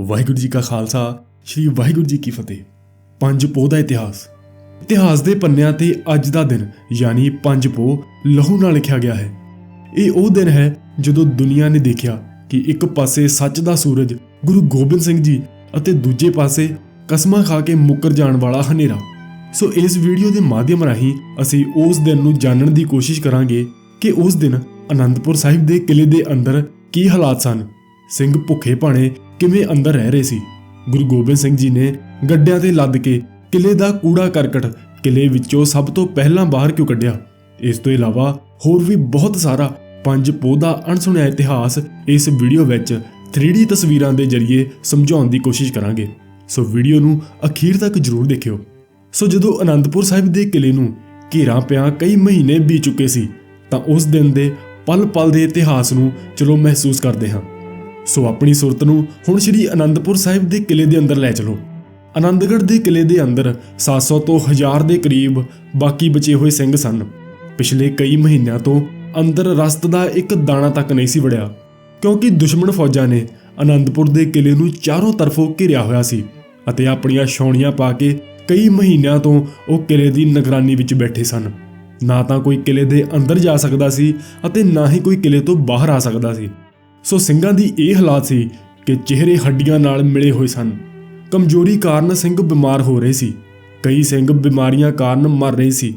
ਵਾਹਿਗੁਰੂ ਜੀ ਕਾ ਖਾਲਸਾ, ਸ੍ਰੀ ਵਾਹਿਗੁਰੂ ਜੀ ਕੀ ਫਤਿਹ। ਪੰਜ ਪੋਹ ਦਾ ਇਤਿਹਾਸ। ਇਤਿਹਾਸ ਦੇ ਪੰਨਿਆਂ ਤੇ ਅੱਜ ਦਾ ਦਿਨ, ਯਾਨੀ ਪੰਜ ਪੋਹ, ਲਹੂ ਨਾਲ ਲਿਖਿਆ ਗਿਆ ਹੈ। ਇਹ ਉਹ ਦਿਨ ਹੈ ਜਦੋਂ ਦੁਨੀਆ ਨੇ ਦੇਖਿਆ ਕਿ ਇੱਕ ਪਾਸੇ ਸੱਚ ਦਾ ਸੂਰਜ, ਗੁਰੂ ਗੋਬਿੰਦ ਸਿੰਘ ਜੀ ਅਤੇ ਦੂਜੇ ਪਾਸੇ ਕਸਮਾਂ ਖਾ ਕੇ ਮੁੱਕਰ ਜਾਣ ਵਾਲਾ ਹਨੇਰਾ। ਸੋ ਇਸ ਵੀਡੀਓ ਦੇ ਮਾਧਿਅਮ ਰਾਹੀਂ ਅਸੀਂ ਉਸ ਦਿਨ ਨੂੰ ਜਾਣਨ ਦੀ ਕੋਸ਼ਿਸ਼ ਕਰਾਂਗੇ ਕਿ ਉਸ ਦਿਨ ਅਨੰਦਪੁਰ ਸਾਹਿਬ ਦੇ ਕਿਲੇ ਦੇ ਅੰਦਰ ਕੀ ਹਾਲਾਤ ਸਨ। ਸਿੰਘ ਭੁੱਖੇ ਭਾਣੇ ਕਿਵੇਂ ਅੰਦਰ ਰਹਿ ਰਹੇ ਸੀ? ਗੁਰੂ ਗੋਬਿੰਦ ਸਿੰਘ ਜੀ ਨੇ ਗੱਡਿਆਂ ਤੇ ਲੱਦ ਕੇ ਕਿਲੇ ਦਾ ਕੂੜਾ ਕਰਕਟ ਕਿਲੇ ਵਿੱਚੋਂ ਸਭ ਤੋਂ ਪਹਿਲਾਂ ਬਾਹਰ ਕਿਉਂ ਕੱਢਿਆ? ਇਸ ਤੋਂ ਇਲਾਵਾ ਹੋਰ ਵੀ ਬਹੁਤ ਸਾਰਾ ਪੰਜ ਪੋਹ ਅਣਸੁਣਿਆ ਇਤਿਹਾਸ ਇਸ ਵੀਡੀਓ ਵਿੱਚ 3D ਤਸਵੀਰਾਂ ਦੇ ਜ਼ਰੀਏ ਸਮਝਾਉਣ ਦੀ ਕੋਸ਼ਿਸ਼ ਕਰਾਂਗੇ। ਸੋ ਵੀਡੀਓ ਨੂੰ ਅਖੀਰ ਤੱਕ ਜ਼ਰੂਰ ਦੇਖਿਓ। ਸੋ ਜਦੋਂ ਅਨੰਦਪੁਰ ਸਾਹਿਬ ਦੇ ਕਿਲੇ ਨੂੰ ਘੇਰਾ ਪਿਆ ਕਈ ਮਹੀਨੇ ਬੀਤ ਚੁੱਕੇ ਸੀ, ਤਾਂ ਉਸ ਦਿਨ ਦੇ ਪਲ-ਪਲ ਦੇ ਇਤਿਹਾਸ ਨੂੰ ਚਲੋ ਮਹਿਸੂਸ ਕਰਦੇ ਹਾਂ। ਸੋ ਆਪਣੀ ਸੁਰਤ ਨੂੰ ਹੁਣ ਸ੍ਰੀ ਅਨੰਦਪੁਰ ਸਾਹਿਬ ਦੇ ਕਿਲੇ ਦੇ ਅੰਦਰ ਲੈ ਚਲੋ। ਅਨੰਦਗੜ੍ਹ ਦੇ ਕਿਲੇ ਦੇ ਅੰਦਰ 700 ਤੋਂ 1000 ਦੇ ਕਰੀਬ ਬਾਕੀ ਬਚੇ ਹੋਏ ਸਿੰਘ ਸਨ। ਪਿਛਲੇ ਕਈ ਮਹੀਨਿਆਂ ਤੋਂ ਅੰਦਰ ਰਸਤ ਦਾ ਇੱਕ ਦਾਣਾ ਤੱਕ ਨਹੀਂ ਸੀ ਵੜਿਆ, ਕਿਉਂਕਿ ਦੁਸ਼ਮਣ ਫੌਜਾਂ ਨੇ ਅਨੰਦਪੁਰ ਦੇ ਕਿਲੇ ਨੂੰ ਚਾਰੋਂ ਤਰਫੋਂ ਘਿਰਿਆ ਹੋਇਆ ਸੀ ਅਤੇ ਆਪਣੀਆਂ ਛਾਉਣੀਆਂ ਪਾ ਕੇ ਕਈ ਮਹੀਨਿਆਂ ਤੋਂ ਉਹ ਕਿਲੇ ਦੀ ਨਿਗਰਾਨੀ ਵਿੱਚ ਬੈਠੇ ਸਨ। ਨਾ ਤਾਂ ਕੋਈ ਕਿਲੇ ਦੇ ਅੰਦਰ ਜਾ ਸਕਦਾ ਸੀ ਅਤੇ ਨਾ ਹੀ ਕੋਈ ਕਿਲੇ ਤੋਂ ਬਾਹਰ ਆ ਸਕਦਾ ਸੀ। ਸੋ ਸਿੰਘਾਂ ਦੀ ਇਹ ਹਾਲਾਤ ਸੀ ਕਿ ਚਿਹਰੇ ਹੱਡੀਆਂ ਨਾਲ ਮਿਲੇ ਹੋਏ ਸਨ। ਕਮਜ਼ੋਰੀ ਕਾਰਨ ਸਿੰਘ ਬਿਮਾਰ ਹੋ ਰਹੇ ਸੀ। ਕਈ ਸਿੰਘ ਬਿਮਾਰੀਆਂ ਕਾਰਨ ਮਰ ਰਹੇ ਸੀ।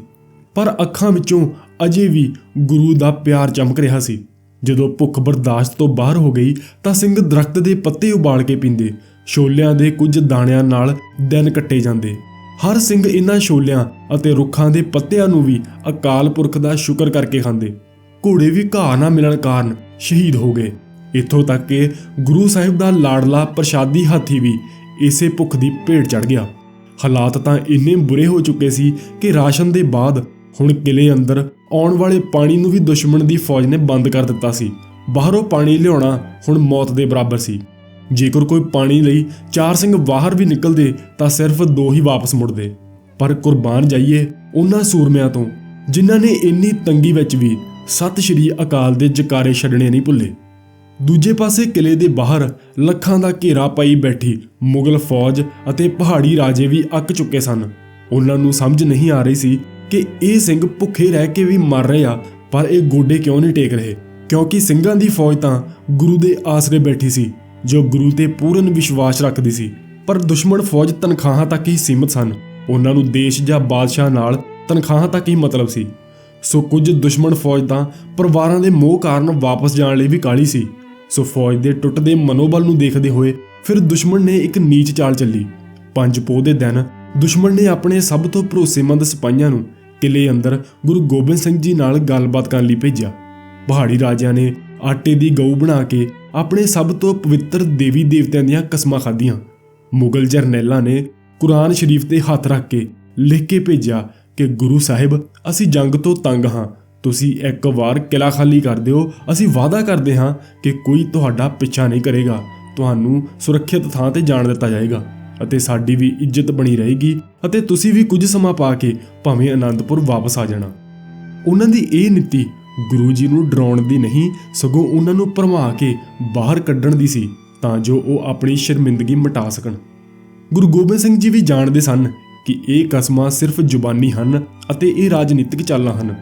ਪਰ ਅੱਖਾਂ ਵਿੱਚੋਂ ਅਜੇ ਵੀ ਗੁਰੂ ਦਾ ਪਿਆਰ ਚਮਕ ਰਿਹਾ ਸੀ। ਜਦੋਂ ਭੁੱਖ ਬਰਦਾਸ਼ਤ ਤੋਂ ਬਾਹਰ ਹੋ ਗਈ ਤਾਂ ਸਿੰਘ ਦਰਖਤ ਦੇ ਪੱਤੇ ਉਬਾਲ ਕੇ ਪੀਂਦੇ। ਛੋਲਿਆਂ ਦੇ ਕੁਝ ਦਾਣਿਆਂ ਨਾਲ ਦਿਨ ਕੱਟੇ ਜਾਂਦੇ। ਹਰ ਸਿੰਘ ਇਹਨਾਂ ਛੋਲਿਆਂ ਅਤੇ ਰੁੱਖਾਂ ਦੇ ਪੱਤਿਆਂ ਨੂੰ ਵੀ ਅਕਾਲ ਪੁਰਖ ਦਾ ਸ਼ੁਕਰ ਕਰਕੇ ਖਾਂਦੇ। ਘੋੜੇ ਵੀ ਘਾਹ ਨਾ ਮਿਲਣ ਕਾਰਨ ਸ਼ਹੀਦ ਹੋ ਗਏ। ਇੱਥੋਂ ਤੱਕ ਕਿ ਗੁਰੂ ਸਾਹਿਬ ਦਾ ਲਾੜਲਾ ਪ੍ਰਸ਼ਾਦੀ ਹਾਥੀ ਵੀ ਇਸੇ ਭੁੱਖ ਦੀ ਭੇਟ ਚੜ ਗਿਆ। ਹਾਲਾਤ ਤਾਂ ਇੰਨੇ ਬੁਰੇ ਹੋ ਚੁੱਕੇ ਸੀ ਕਿ ਰਾਸ਼ਨ ਦੇ ਬਾਅਦ ਹੁਣ ਕਿਲੇ ਅੰਦਰ ਆਉਣ ਵਾਲੇ ਪਾਣੀ ਨੂੰ ਵੀ ਦੁਸ਼ਮਣ ਦੀ ਫੌਜ ਨੇ ਬੰਦ ਕਰ ਦਿੱਤਾ ਸੀ। ਬਾਹਰੋਂ ਪਾਣੀ ਲਿਆਉਣਾ ਹੁਣ ਮੌਤ ਦੇ ਬਰਾਬਰ ਸੀ। ਜੇਕਰ ਕੋਈ ਪਾਣੀ ਲਈ ਚਾਰ ਸਿੰਘ ਬਾਹਰ ਵੀ ਨਿਕਲਦੇ ਤਾਂ ਸਿਰਫ ਦੋ ਹੀ ਵਾਪਸ ਮੁੜਦੇ। ਪਰ ਕੁਰਬਾਨ ਜਾਈਏ ਉਹਨਾਂ ਸੂਰਮਿਆਂ ਤੋਂ, ਜਿਨ੍ਹਾਂ ਨੇ ਇੰਨੀ ਤੰਗੀ ਵਿੱਚ ਵੀ ਸਤਿ ਸ਼੍ਰੀ ਅਕਾਲ ਦੇ ਜਕਾਰੇ ਛੱਡਣੇ ਨਹੀਂ ਭੁੱਲੇ। ਦੂਜੇ ਪਾਸੇ ਕਿਲੇ ਦੇ ਬਾਹਰ ਲੱਖਾਂ ਦਾ ਘੇਰਾ ਪਾਈ ਬੈਠੀ ਮੁਗਲ ਫੌਜ ਅਤੇ ਪਹਾੜੀ ਰਾਜੇ ਵੀ ਅੱਕ ਚੁੱਕੇ ਸਨ। ਉਹਨਾਂ ਨੂੰ ਸਮਝ ਨਹੀਂ ਆ ਰਹੀ ਸੀ ਕਿ ਇਹ ਸਿੰਘ ਭੁੱਖੇ ਰਹਿ ਕੇ ਵੀ ਮਰ ਰਹੇ ਆ, ਪਰ ਇਹ ਗੋਡੇ ਕਿਉਂ ਨਹੀਂ ਟੇਕ ਰਹੇ? ਕਿਉਂਕਿ ਸਿੰਘਾਂ ਦੀ ਫੌਜ ਤਾਂ ਗੁਰੂ ਦੇ ਆਸਰੇ ਬੈਠੀ ਸੀ, ਜੋ ਗੁਰੂ ਤੇ ਪੂਰਨ ਵਿਸ਼ਵਾਸ ਰੱਖਦੀ ਸੀ। ਪਰ ਦੁਸ਼ਮਣ ਫੌਜ ਤਨਖਾਹਾਂ ਤੱਕ ਹੀ ਸੀਮਤ ਸਨ। ਉਹਨਾਂ ਨੂੰ ਦੇਸ਼ ਜਾਂ ਬਾਦਸ਼ਾਹ ਨਾਲ ਤਨਖਾਹਾਂ ਤੱਕ ਹੀ ਮਤਲਬ ਸੀ। ਸੋ ਕੁਝ ਦੁਸ਼ਮਣ ਫੌਜ ਤਾਂ ਪਰਿਵਾਰਾਂ ਦੇ ਮੋਹ ਕਾਰਨ ਵਾਪਸ ਜਾਣ ਲਈ ਵੀ ਕਾਲੀ ਸੀ। ਸੋ ਫੌਜ ਦੇ ਟੁੱਟਦੇ ਮਨੋਬਲ ਨੂੰ ਦੇਖਦੇ ਹੋਏ ਫਿਰ ਦੁਸ਼ਮਣ ਨੇ ਇੱਕ ਨੀਚ ਚਾਲ ਚੱਲੀ। ਪੰਜ ਪੋਹ ਦੇ ਦਿਨ ਦੁਸ਼ਮਣ ਨੇ ਆਪਣੇ ਸਭ ਤੋਂ ਭਰੋਸੇਮੰਦ ਸਿਪਾਹੀਆਂ ਨੂੰ ਕਿਲੇ ਅੰਦਰ ਗੁਰੂ ਗੋਬਿੰਦ ਸਿੰਘ ਜੀ ਨਾਲ ਗੱਲਬਾਤ ਕਰਨ ਲਈ ਭੇਜਿਆ। ਪਹਾੜੀ ਰਾਜਿਆਂ ਨੇ ਆਟੇ ਦੀ ਗਊ ਬਣਾ ਕੇ ਆਪਣੇ ਸਭ ਤੋਂ ਪਵਿੱਤਰ ਦੇਵੀ ਦੇਵਤਿਆਂ ਦੀਆਂ ਕਸਮਾਂ ਖਾਧੀਆਂ। ਮੁਗਲ ਜਰਨੈਲਾਂ ਨੇ ਕੁਰਾਨ ਸ਼ਰੀਫ ਤੇ ਹੱਥ ਰੱਖ ਕੇ ਲਿਖ ਕੇ ਭੇਜਿਆ ਕਿ, ਗੁਰੂ ਸਾਹਿਬ, ਅਸੀਂ ਜੰਗ ਤੋਂ ਤੰਗ ਹਾਂ। ਤੁਸੀਂ ਇੱਕ ਵਾਰ ਕਿਲਾ ਖਾਲੀ ਕਰ ਦਿਓ। ਅਸੀਂ ਵਾਅਦਾ ਕਰਦੇ ਹਾਂ ਕਿ ਕੋਈ ਤੁਹਾਡਾ ਪਿੱਛਾ ਨਹੀਂ ਕਰੇਗਾ। ਤੁਹਾਨੂੰ ਸੁਰੱਖਿਅਤ ਥਾਂ ਤੇ ਜਾਣ ਦਿੱਤਾ ਜਾਏਗਾ ਅਤੇ ਸਾਡੀ ਵੀ ਇੱਜ਼ਤ ਬਣੀ ਰਹੇਗੀ ਅਤੇ ਤੁਸੀਂ ਵੀ ਕੁਝ ਸਮਾਂ ਪਾ ਕੇ ਭਾਵੇਂ ਆਨੰਦਪੁਰ ਵਾਪਸ ਆ ਜਾਣਾ। ਉਹਨਾਂ ਦੀ ਇਹ ਨੀਤੀ ਗੁਰੂ ਜੀ ਨੂੰ ਡਰਾਉਣ ਦੀ ਨਹੀਂ, ਸਗੋਂ ਉਹਨਾਂ ਨੂੰ ਭਰਮਾ ਕੇ ਬਾਹਰ ਕੱਢਣ ਦੀ ਸੀ ਤਾਂ ਜੋ ਉਹ ਆਪਣੀ ਸ਼ਰਮਿੰਦਗੀ ਮਿਟਾ ਸਕਣ। ਗੁਰੂ ਗੋਬਿੰਦ ਸਿੰਘ ਜੀ ਵੀ ਜਾਣਦੇ ਸਨ ਕਿ ਇਹ ਕਸਮਾਂ ਸਿਰਫ ਜ਼ੁਬਾਨੀ ਹਨ ਅਤੇ ਇਹ ਰਾਜਨੀਤਿਕ ਚਾਲਾਂ ਹਨ।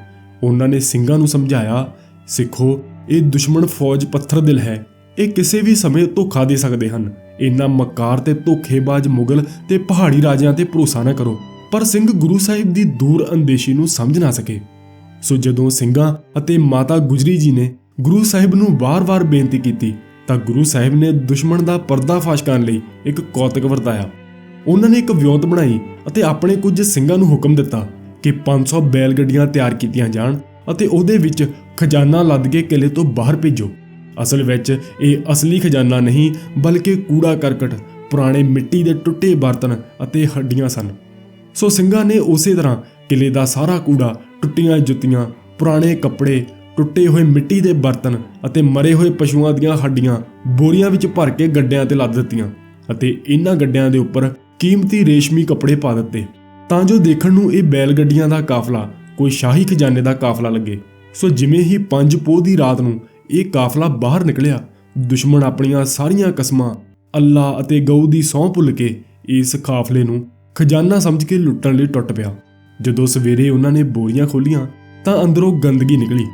ਉਹਨਾਂ ਨੇ ਸਿੰਘਾਂ ਨੂੰ ਸਮਝਾਇਆ, ਸਿੱਖੋ, ਇਹ ਦੁਸ਼ਮਣ ਫੌਜ ਪੱਥਰ ਦਿਲ ਹੈ। ਇਹ ਕਿਸੇ ਵੀ ਸਮੇਂ ਧੋਖਾ ਦੇ ਸਕਦੇ ਹਨ। ਇੰਨਾ ਮਕਾਰ ਤੇ ਧੋਖੇਬਾਜ਼ ਮੁਗਲ ਤੇ ਪਹਾੜੀ ਰਾਜਿਆਂ ਤੇ ਭਰੋਸਾ ਨਾ ਕਰੋ। ਪਰ ਸਿੰਘ ਗੁਰੂ ਸਾਹਿਬ ਦੀ ਦੂਰ ਅੰਦੇਸ਼ੀ ਨੂੰ ਸਮਝ ਨਾ ਸਕੇ। ਸੋ ਜਦੋਂ ਸਿੰਘਾਂ ਅਤੇ ਮਾਤਾ ਗੁਜਰੀ ਜੀ ਨੇ ਗੁਰੂ ਸਾਹਿਬ ਨੂੰ ਵਾਰ-ਵਾਰ ਬੇਨਤੀ ਕੀਤੀ, ਤਾਂ ਗੁਰੂ ਸਾਹਿਬ ਨੇ ਦੁਸ਼ਮਣ ਦਾ ਪਰਦਾਫਾਸ਼ ਕਰਨ ਲਈ ਇੱਕ ਕੌਤਕ ਵਰਤਾਇਆ। ਉਹਨਾਂ ਨੇ ਇੱਕ ਵਿਉਂਤ ਬਣਾਈ ਅਤੇ ਆਪਣੇ ਕੁਝ ਸਿੰਘਾਂ ਨੂੰ ਹੁਕਮ ਦਿੱਤਾ। ਕਿ 500 ਬੈਲ ਗੱਡੀਆਂ ਤਿਆਰ ਕੀਤੀਆਂ ਜਾਣ ਅਤੇ ਉਹਦੇ ਵਿੱਚ ਖਜ਼ਾਨਾ ਲੱਦ ਕੇ ਕਿਲੇ ਤੋਂ ਬਾਹਰ ਭੇਜੋ। ਅਸਲ ਵਿੱਚ ਇਹ ਅਸਲੀ ਖਜ਼ਾਨਾ ਨਹੀਂ, ਬਲਕਿ ਕੂੜਾ ਕਰਕਟ, ਪੁਰਾਣੇ ਮਿੱਟੀ ਦੇ ਟੁੱਟੇ ਬਰਤਨ ਅਤੇ ਹੱਡੀਆਂ ਸਨ। ਸੋ ਸਿੰਘਾਂ ਨੇ ਉਸੇ ਤਰ੍ਹਾਂ ਕਿਲੇ ਦਾ ਸਾਰਾ ਕੂੜਾ, ਟੁੱਟੀਆਂ ਜੁੱਤੀਆਂ, ਪੁਰਾਣੇ ਕੱਪੜੇ, ਟੁੱਟੇ ਹੋਏ ਮਿੱਟੀ ਦੇ ਬਰਤਨ ਅਤੇ ਮਰੇ ਹੋਏ ਪਸ਼ੂਆਂ ਦੀਆਂ ਹੱਡੀਆਂ ਬੋਰੀਆਂ ਵਿੱਚ ਭਰ ਕੇ ਗੱਡਿਆਂ ਤੇ ਲੱਦ ਦਿੱਤੀਆਂ ਅਤੇ ਇਹਨਾਂ ਗੱਡਿਆਂ ਦੇ ਉੱਪਰ ਕੀਮਤੀ ਰੇਸ਼ਮੀ ਕੱਪੜੇ ਪਾ ਦਿੱਤੇ। ਤਾਂ ਜੋ ਦੇਖਣ ਨੂੰ ਇਹ ਬੈਲ ਗੱਡੀਆਂ ਦਾ ਕਾਫਲਾ, ਕੋਈ ਸ਼ਾਹੀ ਖਜ਼ਾਨੇ ਦਾ ਕਾਫਲਾ ਲੱਗੇ। ਸੋ ਜਿਵੇਂ ਹੀ ਪੰਜ ਪੋਹ ਦੀ ਰਾਤ ਨੂੰ ਇਹ ਕਾਫਲਾ ਬਾਹਰ ਨਿਕਲਿਆ, ਦੁਸ਼ਮਣ ਆਪਣੀਆਂ ਸਾਰੀਆਂ ਕਸਮਾਂ ਅੱਲਾ ਅਤੇ ਗਊ ਦੀ ਸਹੁੰ ਭੁੱਲ ਕੇ ਇਸ ਕਾਫਲੇ ਨੂੰ ਖਜ਼ਾਨਾ ਸਮਝ ਕੇ ਲੁੱਟਣ ਲਈ ਟੁੱਟ ਪਿਆ। ਜਦੋਂ ਸਵੇਰੇ ਉਹਨਾਂ ਨੇ ਬੋਰੀਆਂ ਖੋਲੀਆਂ, ਤਾਂ ਅੰਦਰੋਂ ਗੰਦਗੀ ਨਿਕਲੀ।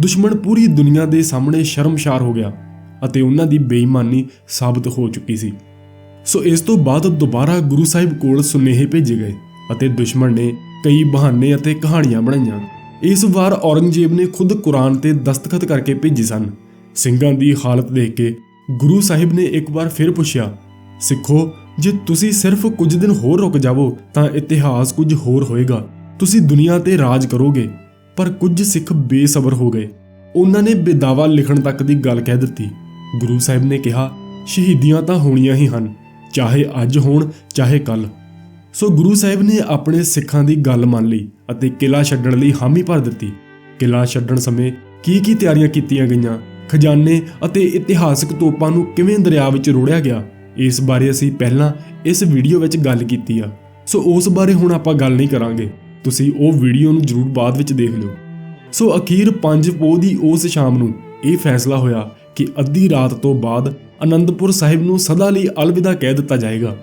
ਦੁਸ਼ਮਣ ਪੂਰੀ ਦੁਨੀਆ ਦੇ ਸਾਹਮਣੇ ਸ਼ਰਮਸ਼ਾਰ ਹੋ ਗਿਆ ਅਤੇ ਉਹਨਾਂ ਦੀ ਬੇਈਮਾਨੀ ਸਾਬਤ ਹੋ ਚੁੱਕੀ ਸੀ। ਸੋ ਇਸ ਤੋਂ ਬਾਅਦ ਦੁਬਾਰਾ ਗੁਰੂ ਸਾਹਿਬ ਕੋਲ ਸੁਨੇਹੇ ਭੇਜੇ ਗਏ। ਅਤੇ ਦੁਸ਼ਮਣ ਨੇ ਕਈ ਬਹਾਨੇ ਅਤੇ ਕਹਾਣੀਆਂ ਬਣਾਈਆਂ। ਇਸ ਵਾਰ ਔਰੰਗਜ਼ੇਬ ਨੇ ਖੁਦ ਕੁਰਾਨ ਤੇ ਦਸਤਖਤ ਕਰਕੇ ਭੇਜੇ ਸਨ। ਸਿੰਘਾਂ ਦੀ ਹਾਲਤ ਦੇਖ ਕੇ ਗੁਰੂ ਸਾਹਿਬ ਨੇ ਇੱਕ ਵਾਰ ਫਿਰ ਪੁੱਛਿਆ, ਸਿੱਖੋ, ਜੇ ਤੁਸੀਂ ਸਿਰਫ ਕੁਝ ਦਿਨ ਹੋਰ ਰੁਕ ਜਾਵੋ, ਤਾਂ ਇਤਿਹਾਸ ਕੁਝ ਹੋਰ ਹੋਏਗਾ। ਤੁਸੀਂ ਦੁਨੀਆ ਤੇ ਰਾਜ ਕਰੋਗੇ, ਪਰ ਕੁਝ ਸਿੱਖ ਬੇਸਬਰ ਹੋ ਗਏ। ਉਹਨਾਂ ਨੇ ਬੇਦਾਵਾ ਲਿਖਣ ਤੱਕ ਦੀ ਗੱਲ ਕਹਿ ਦਿੱਤੀ। ਗੁਰੂ ਸਾਹਿਬ ਨੇ ਕਿਹਾ, ਸ਼ਹੀਦੀਆਂ ਤਾਂ ਹੋਣੀਆਂ ਹੀ ਹਨ, ਚਾਹੇ ਅੱਜ ਹੋਣ, ਚਾਹੇ ਕੱਲ ਸੋ ਗੁਰੂ ਸਾਹਿਬ ਨੇ ਆਪਣੇ ਸਿੱਖਾਂ ਦੀ ਗੱਲ ਮੰਨ ਲਈ ਅਤੇ ਕਿਲਾ ਛੱਡਣ ਲਈ ਹਾਮੀ ਭਰ ਦਿੱਤੀ। ਕਿਲਾ ਛੱਡਣ ਸਮੇਂ ਕੀ ਕੀ ਤਿਆਰੀਆਂ ਕੀਤੀਆਂ ਗਈਆਂ, ਖਜ਼ਾਨੇ ਅਤੇ ਇਤਿਹਾਸਕ ਤੋਪਾਂ ਨੂੰ ਕਿਵੇਂ ਦਰਿਆ ਵਿੱਚ ਰੋੜਿਆ ਗਿਆ, ਇਸ ਬਾਰੇ ਅਸੀਂ ਪਹਿਲਾਂ ਇਸ ਵੀਡੀਓ ਵਿੱਚ ਗੱਲ ਕੀਤੀ ਆ। ਸੋ ਉਸ ਬਾਰੇ ਹੁਣ ਆਪਾਂ ਗੱਲ ਨਹੀਂ ਕਰਾਂਗੇ। ਤੁਸੀਂ ਉਹ ਵੀਡੀਓ ਨੂੰ ਜਰੂਰ ਬਾਅਦ ਵਿੱਚ ਦੇਖ ਲਿਓ। ਸੋ ਅਖੀਰ ਪੰਜ ਪੋਹ ਦੀ ਉਸ ਸ਼ਾਮ ਨੂੰ ਇਹ ਫੈਸਲਾ ਹੋਇਆ ਕਿ ਅੱਧੀ ਰਾਤ ਤੋਂ ਬਾਅਦ ਅਨੰਦਪੁਰ ਸਾਹਿਬ ਨੂੰ ਸਦਾ ਲਈ ਅਲਵਿਦਾ ਕਹਿ ਦਿੱਤਾ ਜਾਏਗਾ।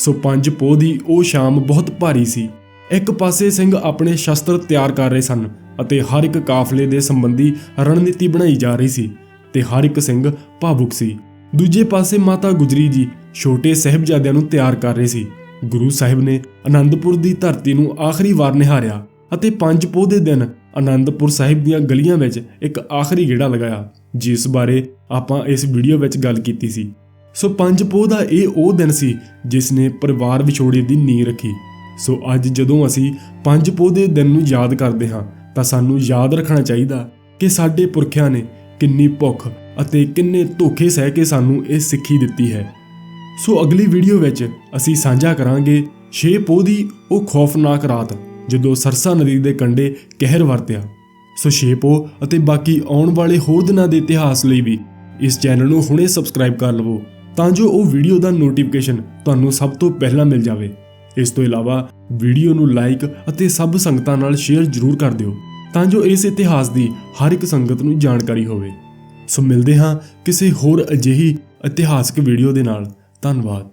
ਸੋ ਪੰਜ ਪੋਹ ਦੀ ਉਹ ਸ਼ਾਮ ਬਹੁਤ ਭਾਰੀ ਸੀ। ਇੱਕ ਪਾਸੇ ਸਿੰਘ ਆਪਣੇ ਸ਼ਸਤਰ ਤਿਆਰ ਕਰ ਰਹੇ ਸਨ ਅਤੇ ਹਰ ਇੱਕ ਕਾਫਲੇ ਦੇ ਸੰਬੰਧੀ ਰਣਨੀਤੀ ਬਣਾਈ ਜਾ ਰਹੀ ਸੀ ਤੇ ਹਰ ਇੱਕ ਸਿੰਘ ਭਾਵੁਕ ਸੀ। ਦੂਜੇ ਪਾਸੇ ਮਾਤਾ ਗੁਜਰੀ ਜੀ ਛੋਟੇ ਸਹਿਬਜ਼ਾਦਿਆਂ ਨੂੰ ਤਿਆਰ ਕਰ ਰਹੇ ਸੀ। ਗੁਰੂ ਸਾਹਿਬ ਨੇ ਆਨੰਦਪੁਰ ਦੀ ਧਰਤੀ ਨੂੰ ਆਖਰੀ ਵਾਰ ਨਿਹਾਰਿਆ ਅਤੇ ਪੰਜ ਪੋਹ ਦੇ ਦਿਨ ਆਨੰਦਪੁਰ ਸਾਹਿਬ ਦੀਆਂ ਗਲੀਆਂ ਵਿੱਚ ਇੱਕ ਆਖਰੀ ਗੇੜਾ ਲਗਾਇਆ, ਜਿਸ ਬਾਰੇ ਆਪਾਂ ਇਸ ਵੀਡੀਓ ਵਿੱਚ ਗੱਲ ਕੀਤੀ ਸੀ। ਸੋ ਪੰਜ ਪੋਹ ਦਾ ਇਹ ਉਹ ਦਿਨ ਸੀ ਜਿਸ ਨੇ ਪਰਿਵਾਰ ਵਿਛੋੜੇ ਦੀ ਨੀਂਹ ਰੱਖੀ। ਸੋ ਅੱਜ ਜਦੋਂ ਅਸੀਂ ਪੰਜ ਪੋਹ ਦੇ ਦਿਨ ਨੂੰ ਯਾਦ ਕਰਦੇ ਹਾਂ, ਤਾਂ ਸਾਨੂੰ ਯਾਦ ਰੱਖਣਾ ਚਾਹੀਦਾ ਕਿ ਸਾਡੇ ਪੁਰਖਿਆਂ ਨੇ ਕਿੰਨੀ ਭੁੱਖ ਅਤੇ ਕਿੰਨੇ ਧੋਖੇ ਸਹਿ ਕੇ ਸਾਨੂੰ ਇਹ ਸਿੱਖੀ ਦਿੱਤੀ ਹੈ। ਸੋ ਅਗਲੀ ਵੀਡੀਓ ਵਿੱਚ ਅਸੀਂ ਸਾਂਝਾ ਕਰਾਂਗੇ 6 ਪੋਹ ਦੀ ਉਹ ਖੌਫਨਾਕ ਰਾਤ ਜਦੋਂ ਸਰਸਾ ਨਦੀ ਦੇ ਕੰਢੇ ਕਹਿਰ ਵਰਤਿਆ। ਸੋ 6 ਪੋਹ ਅਤੇ ਬਾਕੀ ਆਉਣ ਵਾਲੇ ਹੋਰ ਦਿਨਾਂ ਦੇ ਇਤਿਹਾਸ ਲਈ ਵੀ ਇਸ ਚੈਨਲ ਨੂੰ ਹੁਣੇ ਸਬਸਕ੍ਰਾਈਬ ਕਰ ਲਵੋ। ਤਾਂ ਜੋ ਉਹ ਵੀਡੀਓ ਦਾ ਨੋਟੀਫਿਕੇਸ਼ਨ ਤੁਹਾਨੂੰ ਸਭ ਤੋਂ ਪਹਿਲਾਂ ਮਿਲ ਜਾਵੇ। ਇਸ ਤੋਂ ਇਲਾਵਾ ਵੀਡੀਓ ਨੂੰ ਲਾਈਕ ਅਤੇ ਸਭ ਸੰਗਤਾਂ ਨਾਲ ਸ਼ੇਅਰ ਜ਼ਰੂਰ ਕਰ ਦਿਓ, ਤਾਂ ਜੋ ਇਸ ਇਤਿਹਾਸ ਦੀ ਹਰ ਇੱਕ ਸੰਗਤ ਨੂੰ ਜਾਣਕਾਰੀ ਹੋਵੇ। ਸੋ ਮਿਲਦੇ ਹਾਂ ਕਿਸੇ ਹੋਰ ਅਜਿਹੀ ਇਤਿਹਾਸਕ ਵੀਡੀਓ ਦੇ ਨਾਲ। ਧੰਨਵਾਦ।